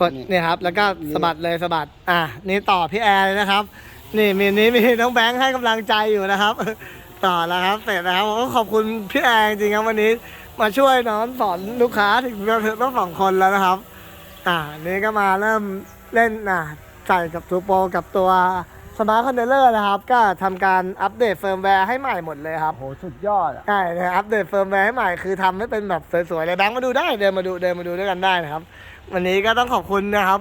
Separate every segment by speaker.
Speaker 1: กดเนี่ยครับ แล้วก็สะบัดเลยสะบัด อะนี่ต่อพี่แอร์เลยนะครับ นี่มีนี้มีน้องแบงค์ให้กำลังใจอยู่นะครับ ต่อแล้วครับเสร็จแล้วผมก็ขอบคุณพี่แอร์จริงๆครับวันนี้มาช่วยน้องสอนลูกค้าถึงเราต้องสองคนแล้วนะครับ อ่านี่ก็มาเริ่มเล่นอะใส่กับทูโปรกับตัว สมาร์ทคอนเทนเนอร์นะครับ ก็ทำการอัปเดตเฟิร์มแวร์ให้ใหม่หมดเลยครับ
Speaker 2: โหสุดยอดอะ
Speaker 1: ใช่นะอัปเดตเฟิร์มแวร์ให้ใหม่คือทำให้เป็นแบบสวยๆเลยแบงค์มาดูได้เดินมาดูเดินมาดูด้วยกันได้นะครับ วันนี้ก็ต้องขอบคุณนะครับ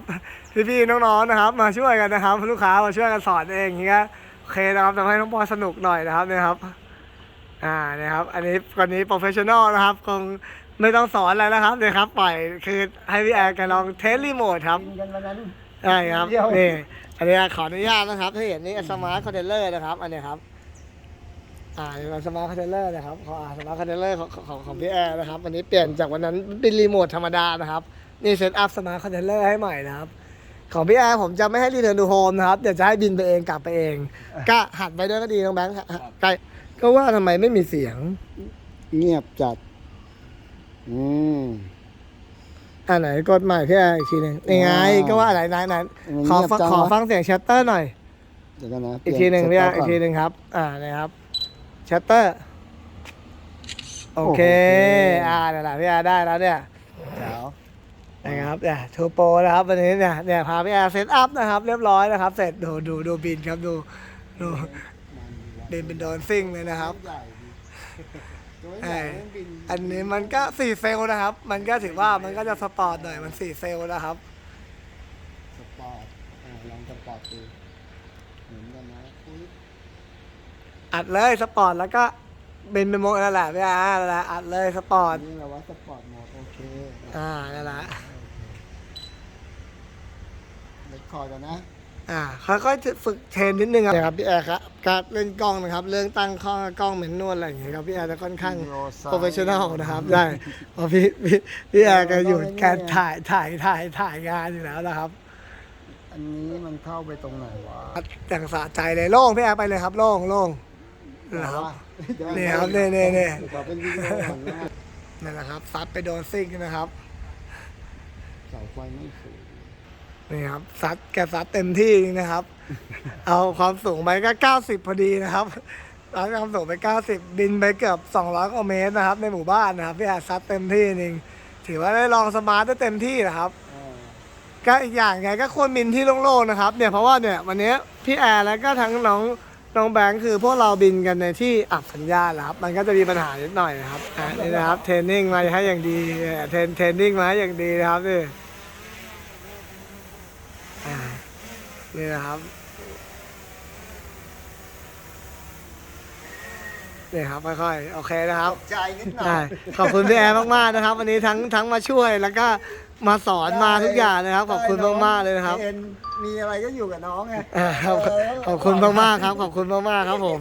Speaker 1: พี่ๆน้องๆนะครับ มาช่วยกันนะครับ ลูกค้ามาช่วยกันสอนเองอย่างเงี้ยโอเคนะครับทำให้น้องปอสนุกหน่อยนะครับเนี่ยครับ อ่านะครับ อันนี้วันนี้โปรเฟชชั่นอลนะครับคงไม่ต้องสอนอะไรแล้วครับเนี่ยครับปล่อยคือให้พี่แอร์แกันลองเทสรีโมทครับ
Speaker 2: กินกันวันนั้น
Speaker 1: ใช่ครับ
Speaker 2: เดียว
Speaker 1: นี่ อันนี้ขออนุญาตนะครับ ถ้าเห็นนี่สมาร์ทคอนเทนเนอร์นะครับ อันนี้ครับ อ่านี่สมาร์ทคอนเทนเนอร์นะครับขอสมาร์ทคอนเทนเนอร์ของของของพี่แอร์นะครับ อันนี้เปลี่ยนจากวันนั้นเป็นรีโมทธรรมดานะครับ นี่เซตอัพสมาร์ทคอนเทนเนอร์ให้ใหม่นะครับ ของพี่แอร์ผมจะไม่ให้รีเทิร์นดูโฮมนะครับ เดี๋ยวจะให้บินไปเองกลับไปเอง ก็หัดไปด้วยก็ดีน้องแบงค์ใกล้ก็ว่าทำไมไม่มีเสียง
Speaker 2: เงียบจัด อืม
Speaker 1: อ่าไหนกดใหม่พี่แอร์อีกทีหนึ่งยังไง
Speaker 2: ว้าว
Speaker 1: ก็ว่าไหนไหนไหน
Speaker 2: มัน
Speaker 1: ขอ
Speaker 2: เงียบ
Speaker 1: ฟัง
Speaker 2: จัง
Speaker 1: ขอ
Speaker 2: วะ
Speaker 1: ฟังเสียงชัตเตอร์หน่อย
Speaker 2: เดี๋ยวกันนะ
Speaker 1: อีกทีหนึ่ง
Speaker 2: เปลี่
Speaker 1: พี่
Speaker 2: ย
Speaker 1: อะ
Speaker 2: เซ
Speaker 1: อี
Speaker 2: ต
Speaker 1: ก
Speaker 2: ป
Speaker 1: ทีหนึ่งครับ อ่านะครับชัตเตอร์ โอเค อ่าเนี่ยแหละพี่อาได้แล้วเนี่ย
Speaker 2: แจ๋ว
Speaker 1: นะครับเนี่ยทูโปรนะครับวันนี้เนี่ยเนี่ยพาพี่อาเซตอัพนะครับ เรียบร้อยนะครับ เสร็จดูดูดูบินครับดูดูบินเป็นโดนซิ่งเลยนะครับ
Speaker 2: ใหญ่ดีตัวให
Speaker 1: ใช่
Speaker 2: ญ่เรื่องบิน
Speaker 1: อันนี้มันก็สี่เซลล์นะครับ มันก็ถือว่ามันก็จะสปอร์ตหน่อยมันสี่เซลล์นะครับ
Speaker 2: สปอร์ตอ่าลองสปอร์ตดูเหมือนกันนะอุ๊ย
Speaker 1: อัดเลยสปอร์ตแล้วก็บินเป็นโมนั่นแหละพี่อานั่นแหละอัดเลยสปอร์ต
Speaker 2: นี่เราว่าสปอร์ตโหมดโอเค
Speaker 1: อ่านั่นแหละ
Speaker 2: เล็กคอร์ดกันนะ
Speaker 1: อ่าค่อยๆฝึกเทรนนิดนึงครับพี่แอร์ครับการเล่นกล้องนะครับ เรื่องตั้งข้อกล้องเหมือนนวดอะไรอย่างเงี้ยครับพี่แอร์จะค่อนข้าง
Speaker 2: วิดีโอไซด์
Speaker 1: โปรเฟชชั่นอลนะครับได้เพราะพี่พี่พี่แอร์แก็อยู่การถ่ายถ่ายถ่ายถ่ายงานอยู่แล้วนะครับ
Speaker 2: อันนี้มันเข้าไปตรงไหนวะ
Speaker 1: อย่างสะใจเลยโล่งพี่แอร์ไปเลยครับโล่งโล่งนะครับนี่ครับนี่นี่นี่
Speaker 2: ขอเป็นวิดีโอก่อนนะ
Speaker 1: นั่นแหละครับซัดไปโดนซิ่งนะครับ
Speaker 2: เสาไฟไม่สูง
Speaker 1: นี่ครับซัดแกซัดเต็มที่นะครับ เอาความสูงไปก็90พอดีนะครับเอาความสูงไป90บินไปเกือบ200กว่าเมตรนะครับ ในหมู่บ้านนะครับพี่แอร์ซัดเต็มที่จริงถือว่าได้ลองสมาร์ทได้เต็มที่นะครับก็อีกอย่างไงก็ควรบินที่โล่งๆนะครับ เนี่ยเพราะว่าเนี่ยวันนี้พี่แอร์แล้วก็ทั้งน้องน้องแบงค์คือพวกเราบินกันในที่อับสัญญาณนะครับ มันก็จะมีปัญหานิดหน่อยนะครับนี่นะครับเทรนนิ่งมาให้อย่างดีเนี่ยเทรนเทรนนิ่งมาให้อย่างดีนะครับนี่อ่า นี่นะครับนี่ครับค่อยๆโอเคนะครับ
Speaker 2: ใจนิดหน่อ
Speaker 1: ใช่
Speaker 2: ย
Speaker 1: ขอบคุณพี่แอร์มากๆนะครับ วันนี้ทั้งทั้งมาช่วยแล้วก็มาสอนมาทุกอย่างนะครับ ขอบคุณมากๆเลยนะครับ
Speaker 2: เอ็นมีอะไรก็อยู่กับน้องไง
Speaker 1: อ่าครับขอบคุณมากๆครับ ขอบคุณมากๆครับผม